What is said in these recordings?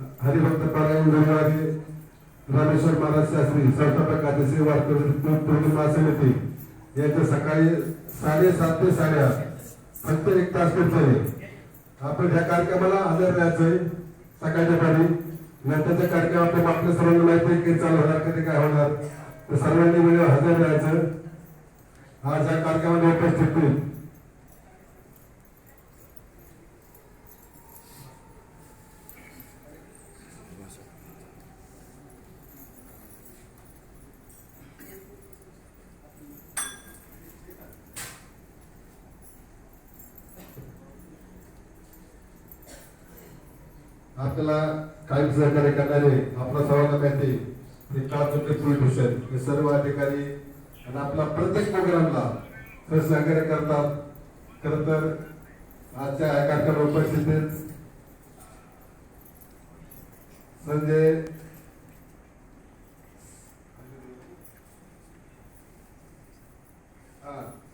हरिभक्त पारायण गुरुवारी रामेश्वर महाराज शास्त्री संस्थापक आदिश्री वारकरी पूर्णिमा समिती यांचं सकाळी साडेसात ते साडेआठ फक्त एक तास पुरतोय आपण ह्या कार्यक्रमाला हजर राहायचंय सकाळच्या पाणी नंतरच्या कार्यक्रम आपण आपल्या सर्वांना माहिती आहे की चालू होणार कधी काय होणार. तर सर्वांनी वेळेवर हजर राहायचं. आज या कार्यक्रमाला उपस्थित होईल. आपल्याला कायम सहकार्य करणारे आपला सर्वांना माहिती हे काळातून पोलीस भूषण हे सर्व अधिकारी आणि आपला प्रत्येक प्रोग्रामला सहकार्य करतात. खर तर आजच्या कार्यक्रम उपस्थितीत संजय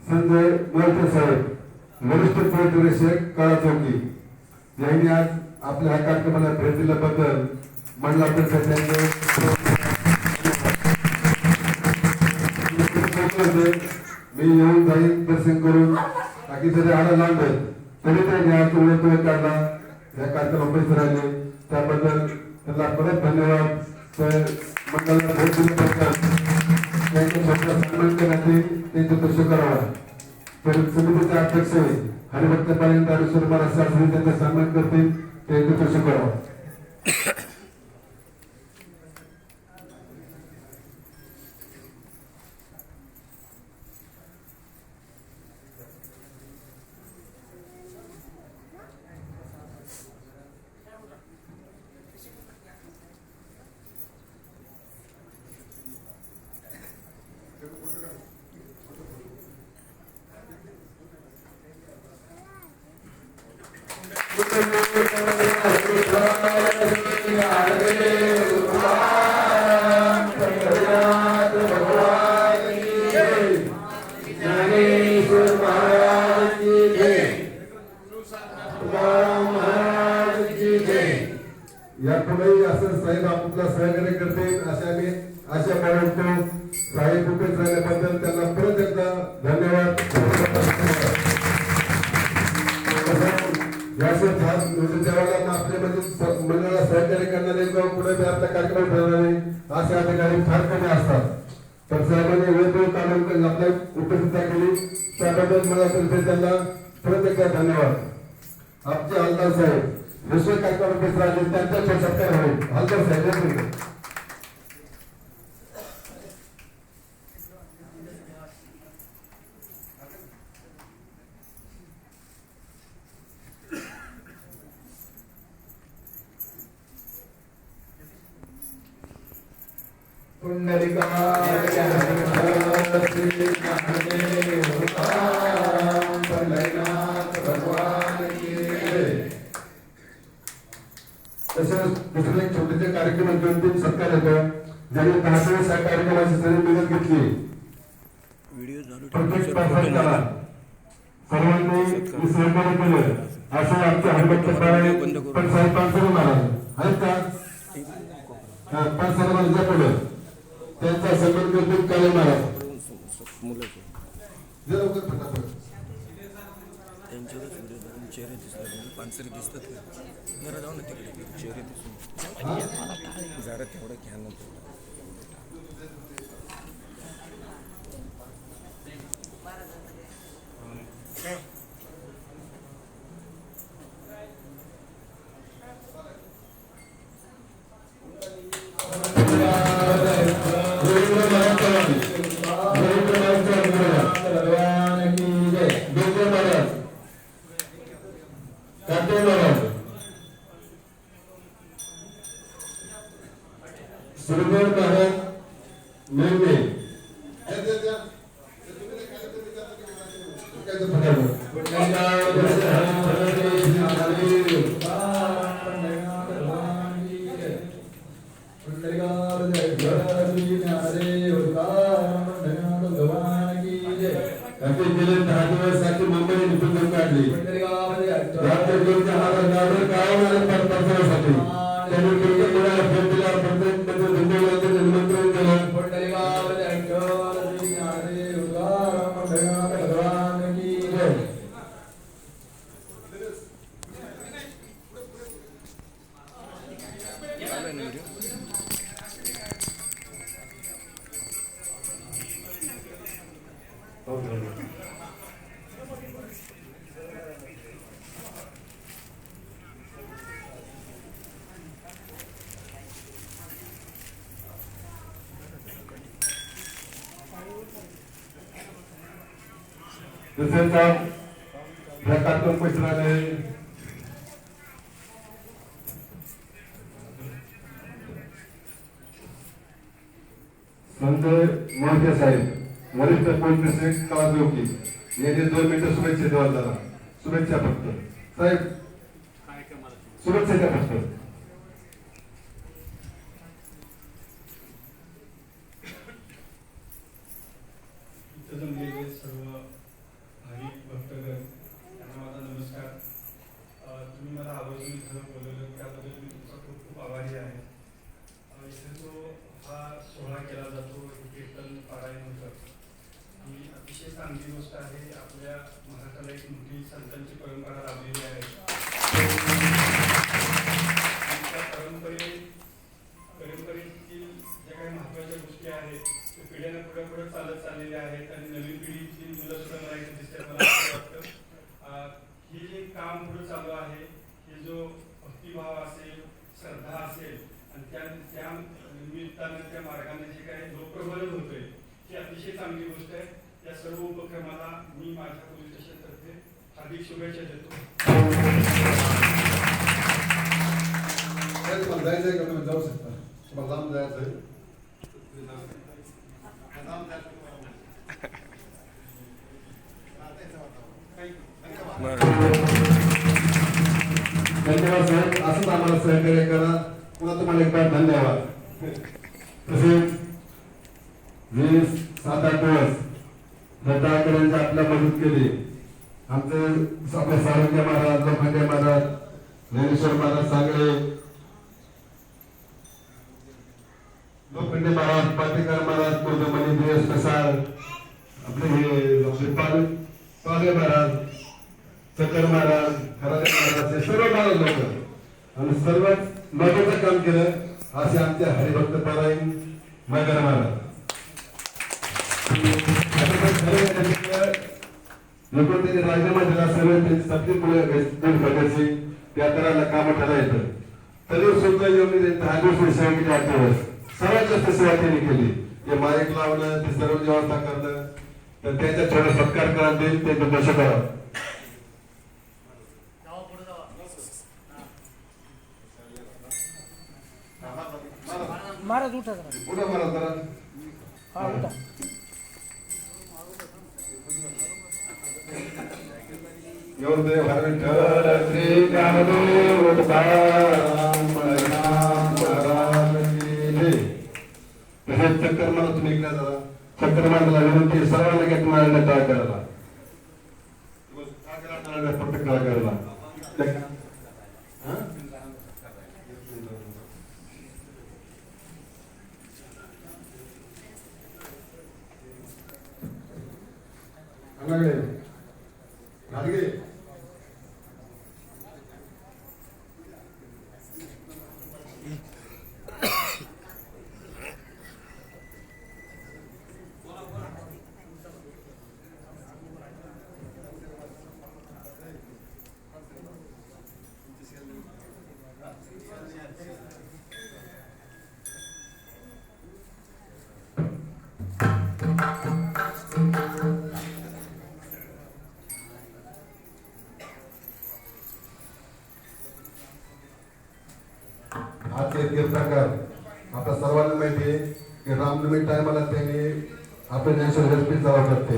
संजय मोहिते साहेब वरिष्ठ पोलीस निरीक्षक काळा चौकी यांनी आज आपल्या ह्या कार्यक्रमाला भेट दिल्याबद्दल मंडळा मी येऊन जाईन दर्शन करून. बाकी जरी आला लांब तरी त्यांनी आज तुम्ही तुम्ही काढला. या कार्यक्रम उपस्थित राहिले. त्याबद्दल त्यांना परत धन्यवाद. तर मंडळाला भेट दिल्याबद्दल त्यांच्या स्वतः सन्मान करण्यात येईल त्यांचं दर्शन करावा तर समितीचे अध्यक्ष हरिभक्त पर्यंत दारेश्वर महाराज शास्त्री त्यांचा सन्मान करतील. त्यांचं दर्शन करावं ज्ञानेश्वर यापुढेही असं साहेब आपला सहकार्य करते अशा मी आशा बाळगतो साहेब उपस्थित झाल्याबद्दल त्यांना परत एकदा म्हणजे त्यावेळेला मंडळाला सहकार्य करणारे किंवा कुठे आता कार्यक्रम ठरवणारे असे अधिकारी फार कमी असतात. तर साहेबांनी वेगवेगळं कार्यक्रम आपल्या उपस्थितता केली. त्याबद्दल मला तर्फे त्यांना परत एकदा धन्यवाद. आमचे हलदार साहेब दुसरे कार्यक्रम उपस्थित राहिले त्यांचा सत्कार होईल हलदार साहेब या पुढे. पुंडलिकाय श्री ज्ञानदेव तुकाराम पंढरीनाथ भगवान की जय तसंच एक छोटेसे कार्यक्रम दोन तीन सत्कार येतो ज्यांनी दहा या कार्यक्रमाची सगळी घेतली. प्रत्येक सर्वांनी सहकार्य केलं असं आमच्या हरिभक्त पण साहेब पानसरे महाराज आहेत का? पुढे त्यांचा सन्मान करतील काळे महाराज मुलाचे काटे महाराज सुरगड महाराज मेंढे पुंडलिकाय श्री तसेच या कार्यक्रम परिसराने संजय मोहिते साहेब वरिष्ठ पोलीस निरीक्षक कळाजोगी यांनी दोन मिनिटं शुभेच्छा देवा शुभेच्छा फक्त. साहेब शुभेच्छा द्या फक्त. पुढे चालत चाललेल्या आहेत. आणि नवीन पिढीची मुलं सुद्धा मला इथे दिसतात मला असं वाटतं. अं, हे जे काम पुढे चालू आहे हे जो भक्तिभाव असेल श्रद्धा असेल आणि त्या त्या निमित्तानं त्या मार्गाने जे काही लोकप्रबोधन होतंय ही अतिशय चांगली गोष्ट आहे. या सर्व उपक्रमाला मी माझ्या पोलीस स्टेशनतर्फे हार्दिक शुभेच्छा देतो. का? तुम्ही जाऊ शकता. तुम्हाला लांब बरं धन्यवाद. साहेब असंच आम्हाला सहकार्य करा पुन्हा तुम्हाला एकदा धन्यवाद तसेच वीस सात आठ दिवस दत्ताकरांची आपल्या मदत केली आमचे आपले सारंग्य महाराज लोखंडे महाराज ज्ञानेश्वर महाराज सांगळे लोखंडे महाराज पाटेकर महाराज पूर्णमणी दिवस कसाळ आपले हे आपले पाल पाले महाराज चकर महाराज खराडे महाराज हे सर्व महाराज लोक. आणि सर्वात महत्वाचं काम केलं असे आमचे हरिभक्त पारायण मगर महाराज. त्यांनी राजीनामा दिला सर्व त्यांची सबली पुढे दूर करायची त्या तराला ठरला येतं तरी सुद्धा येऊन त्यांनी दहा दिवस सेवा आठ दिवस सर्वात जास्त सेवा त्यांनी केली. ते माईक लावलं ते सर्व व्यवस्था करणं तर त्यांच्या छोटा सत्कार करा देईल ते दर्शन करा. महाराज उठा जरा. पुढे मला जरा. हा उठा. येऊन दे विठ्ठल श्री ज्ञानदेव महाराज की जय. चक्कर मला तुम्ही इकडे जरा. चक्कर मारायला विनंती सर्वांना घेत मारायला काय करायला? फक्त काय करायला की रामनवमी टायमाला त्यांनी आपल्या नॅशनल जावं लागते.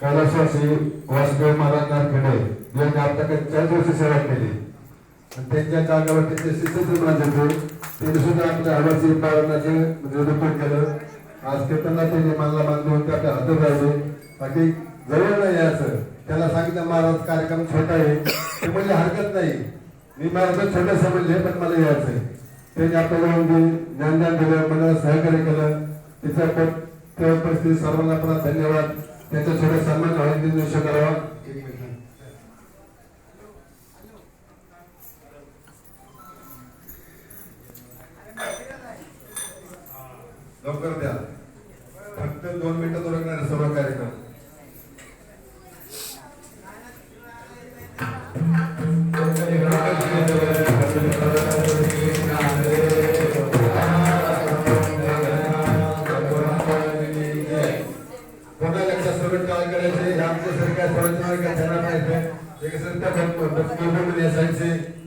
कैलासवासी वासुदेव महाराज नारखेडे यांनी आता चार दिवस सेवा केली. आणि त्यांच्या जागेवर त्यांचे शिष्य निर्माण त्यांनी सुद्धा आपल्या हवासी पालनाचे म्हणजे निरूपण केलं. आज कीर्तनला त्यांनी मानला मान होते आपल्या हातात राहिले. बाकी जवळ नाही यायचं त्याला सांगितलं महाराज कार्यक्रम छोटा आहे. ते म्हणजे हरकत नाही. मी महाराज छोटं समजले पण मला यायचंय. त्यांनी आपल्याला म्हणजे ज्ञानदान दिलं मला सहकार्य केलं. तिचा परिस्थिती सर्वांना पण धन्यवाद. त्यांचा छोटा सन्मान हळदी निश्चय करावा लवकर द्या. फक्त दोन मिनिटं करायचे हे आमच्या सरकार काय त्यांना माहिती एक सरकार असायचे ते कुठे